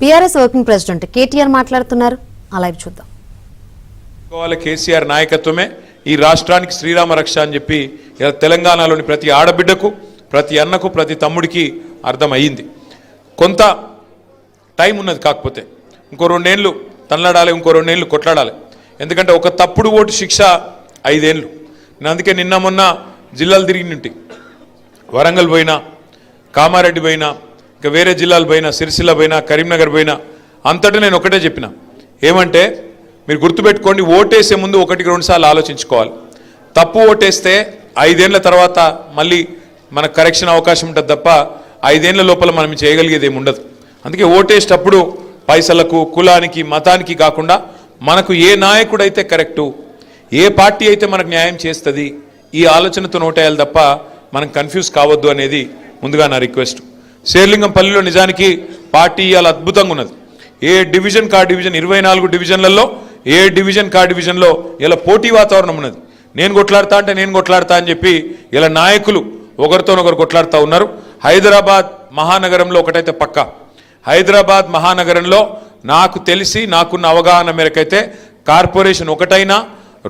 BRS working president KTR మాట్లాడుతున్నారు. అలా చూద్దాం. కేసీఆర్ నాయకత్వమే ఈ రాష్ట్రానికి శ్రీరామ రక్ష అని చెప్పి ఇలా తెలంగాణలోని ప్రతి ఆడబిడ్డకు ప్రతి అన్నకు ప్రతి తమ్ముడికి అర్థమయ్యింది. కొంత టైం ఉన్నది కాకపోతే ఇంకో రెండేళ్ళు తల్లడాలి ఇంకో రెండేళ్ళు కొట్లాడాలి. ఎందుకంటే ఒక తప్పుడు ఓటు శిక్ష ఐదేళ్ళు. నేను అందుకే నిన్న మొన్న జిల్లాలు తిరిగి వరంగల్ పోయినా కామారెడ్డి పోయినా ఇంకా వేరే జిల్లాలు పోయినా సిరిసిల్ల పోయినా కరీంనగర్ పోయినా అంతటా నేను ఒకటే చెప్పిన. ఏమంటే మీరు గుర్తుపెట్టుకోండి ఓటేసే ముందు ఒకటికి రెండు సార్లు ఆలోచించుకోవాలి. తప్పు ఓటేస్తే ఐదేళ్ళ తర్వాత మళ్ళీ మనకు కరెక్షన్ అవకాశం ఉంటుంది తప్ప ఐదేళ్ళ లోపల మనం చేయగలిగేది ఏమి ఉండదు. అందుకే ఓటేసేటప్పుడు పైసలకు కులానికి మతానికి కాకుండా మనకు ఏ నాయకుడైతే కరెక్టు ఏ పార్టీ అయితే మనకు న్యాయం చేస్తుంది ఈ ఆలోచనతో నోటేయాలి తప్ప మనం కన్ఫ్యూజ్ కావద్దు అనేది ముందుగా నా రిక్వెస్ట్. శేర్లింగంపల్లిలో నిజానికి పార్టీ ఇవాళ అద్భుతంగా ఉన్నది. ఏ డివిజన్ కా డివిజన్ ఇరవై నాలుగు డివిజన్లలో ఏ డివిజన్ కా డివిజన్లో ఇలా పోటీ వాతావరణం ఉన్నది. నేను కొట్లాడతా అంటే నేను కొట్లాడతా అని చెప్పి ఇలా నాయకులు ఒకరితోనొకరు కొట్లాడుతూ ఉన్నారు. హైదరాబాద్ మహానగరంలో ఒకటైతే పక్కా. హైదరాబాద్ మహానగరంలో నాకు తెలిసి నాకున్న అవగాహన మేరకైతే కార్పొరేషన్ ఒకటైనా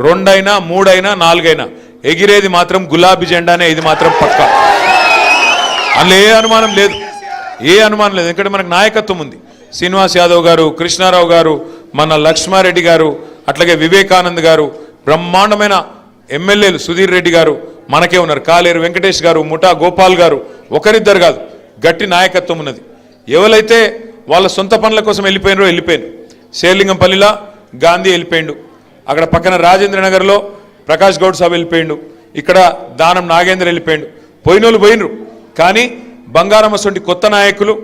రెండైనా మూడైనా నాలుగైనా. ఎగిరేది మాత్రం గులాబీ జెండానే ఇది మాత్రం పక్కా. అందులో ఏ అనుమానం లేదు. ఏ అనుమానం లేదు. ఎందుకంటే మనకు నాయకత్వం ఉంది. శ్రీనివాస్ యాదవ్ గారు కృష్ణారావు గారు మన లక్ష్మారెడ్డి గారు అట్లాగే వివేకానంద్ గారు బ్రహ్మాండమైన ఎమ్మెల్యేలు సుధీర్ రెడ్డి గారు మనకే ఉన్నారు. కాలేరు వెంకటేష్ గారు ముఠా గోపాల్ గారు ఒకరిద్దరు కాదు. గట్టి నాయకత్వం ఉన్నది. ఎవరైతే వాళ్ళ సొంత పనుల కోసం వెళ్ళిపోయినారో వెళ్ళిపోయాను శేర్లింగంపల్లిలా గాంధీ వెళ్ళిపోయిండు. అక్కడ పక్కన రాజేంద్ర నగర్లో ప్రకాష్ గౌడ్ సాబ్ వెళ్ళిపోయిండు. ఇక్కడ దానం నాగేంద్ర వెళ్ళిపోయిండు. పోయినోళ్ళు పోయినరు. కానీ బంగారమసొంటి కొత్త నాయకులు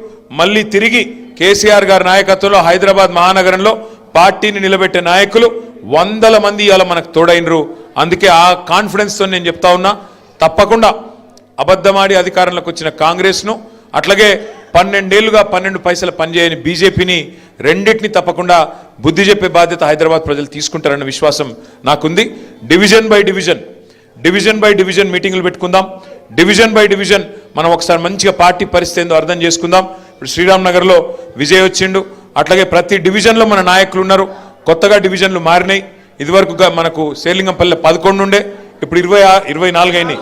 మళ్ళీ తిరిగి కేసీఆర్ గారి నాయకత్వంలో హైదరాబాద్ మహానగరంలో పార్టీని నిలబెట్టే నాయకులు వందల మంది ఇవాళ మనకు తోడైనరు. అందుకే ఆ కాన్ఫిడెన్స్తో నేను చెప్తా ఉన్నా తప్పకుండా అబద్ధమాడి అధికారంలోకి వచ్చిన కాంగ్రెస్ను అట్లాగే పన్నెండేళ్ళుగా పన్నెండు పైసలు పనిచేయని బీజేపీని రెండింటిని తప్పకుండా బుద్ధి చెప్పే బాధ్యత హైదరాబాద్ ప్రజలు తీసుకుంటారన్న విశ్వాసం నాకుంది. Division by division division by division మీటింగ్లు పెట్టుకుందాం. డివిజన్ బై డివిజన్ మనం ఒకసారి మంచిగా పార్టీ పరిస్థితి ఏందో అర్థం చేసుకుందాం. ఇప్పుడు శ్రీరామ్ నగర్లో విజయ్ వచ్చిండు. అట్లాగే ప్రతి డివిజన్లో మన నాయకులు ఉన్నారు. కొత్తగా డివిజన్లు మారినాయి. ఇదివరకుగా మనకు శేలింగంపల్లె పదకొండు ఉండే. ఇప్పుడు ఇరవై ఆ- ఇరవై నాలుగు అయినాయి.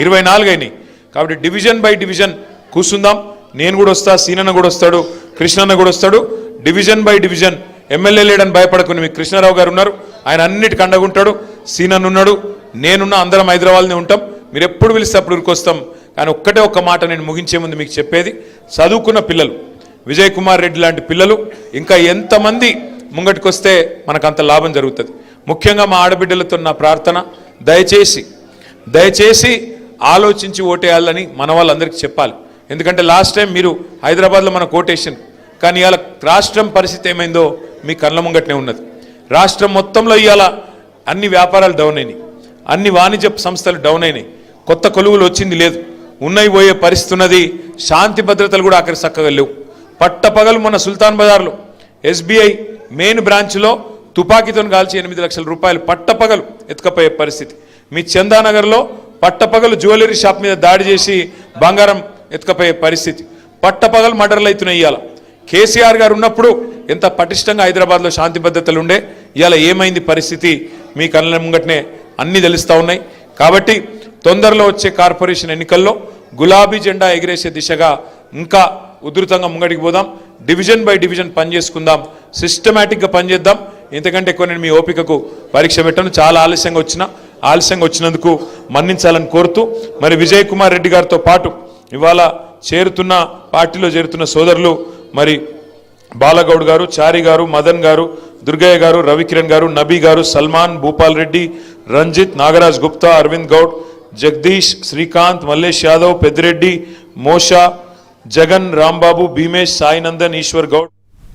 ఇరవై నాలుగు అయినాయి. కాబట్టి డివిజన్ బై డివిజన్ కూర్చుందాం. నేను కూడా వస్తా సీనన్న కూడా వస్తాడు కృష్ణన్న కూడా వస్తాడు. డివిజన్ బై డివిజన్ ఎమ్మెల్యే లేడని భయపడకుని మీ కృష్ణారావు గారు ఉన్నారు. ఆయన అన్నిటికి అండగుంటాడు సీనన్ ఉన్నాడు. నేనున్న అందరం హైదరాబాద్నే ఉంటాం. మీరు ఎప్పుడు పిలిస్తే అప్పుడు ఉరికొస్తాం కానీ ఒక్కటే ఒక్క మాట నేను ముగించే ముందు మీకు చెప్పేది చదువుకున్న పిల్లలు విజయ్ కుమార్ రెడ్డి లాంటి పిల్లలు ఇంకా ఎంతమంది ముంగటికొస్తే మనకు అంత లాభం జరుగుతుంది. ముఖ్యంగా మా ఆడబిడ్డలతో నా ప్రార్థన దయచేసి దయచేసి ఆలోచించి ఓటేయాలని మన వాళ్ళందరికీ చెప్పాలి. ఎందుకంటే లాస్ట్ టైం మీరు హైదరాబాద్లో మన కోటేషన్ కానీ ఇవాళ రాష్ట్రం పరిస్థితి ఏమైందో మీ కళ్ళ ముంగట్నే ఉన్నది. రాష్ట్రం మొత్తంలో ఇవాళ అన్ని వ్యాపారాలు డౌన్ అయినాయి. అన్ని వాణిజ్య సంస్థలు డౌన్ అయినాయి. కొత్త కొలువులు వచ్చింది లేదు. ఉన్నవి పోయే పరిస్థితి ఉన్నది శాంతి భద్రతలు కూడా అక్కడ చక్కగా లేవు. పట్టపగలు మన సుల్తాన్ బజార్లో ఎస్బీఐ మెయిన్ బ్రాంచ్లో తుపాకీతో కాల్చి ఎనిమిది లక్షల రూపాయలు పట్టపగలు ఎత్తుకపోయే పరిస్థితి. మీ చందానగర్లో పట్టపగలు జ్యువెలరీ షాప్ మీద దాడి చేసి బంగారం ఎత్తుకపోయే పరిస్థితి. పట్టపగలు మర్డర్లు అవుతున్నాయి ఇవాళ కేసీఆర్ గారు ఉన్నప్పుడు ఎంత పటిష్టంగా హైదరాబాద్లో శాంతి భద్రతలు ఉండే ఇవాళ ఏమైంది పరిస్థితి? మీ కళ్ళ ముంగటనే అన్నీ తెలుస్తూ ఉన్నాయి. కాబట్టి తొందరలో వచ్చే కార్పొరేషన్ ఎన్నికల్లో గులాబీ జెండా ఎగిరేసే దిశగా ఇంకా ఉధృతంగా ముంగడికి పోదాం. డివిజన్ బై డివిజన్ పనిచేసుకుందాం. సిస్టమేటిక్గా పనిచేద్దాం. ఇంతకంటే ఎక్కువ నేను మీ ఓపికకు పరీక్ష పెట్టను. చాలా ఆలస్యంగా వచ్చిన ఆలస్యంగా వచ్చినందుకు మన్నించాలని కోరుతూ మరి విజయ్ కుమార్ రెడ్డి గారితో పాటు ఇవాళ చేరుతున్న పార్టీలో చేరుతున్న సోదరులు మరి బాలగౌడ్ గారు చారి గారు మదన్ గారు దుర్గయ్య గారు రవికిరణ్ గారు నబీ గారు సల్మాన్ భూపాల్ రెడ్డి రంజిత్ నాగరాజ్ గుప్తా అరవింద్ గౌడ్ जगदीश श्रीकांत मलेश यादव पेदरे मोशा जगन रामबाबू भीमेश साईनंदन ईश्वर गौड़।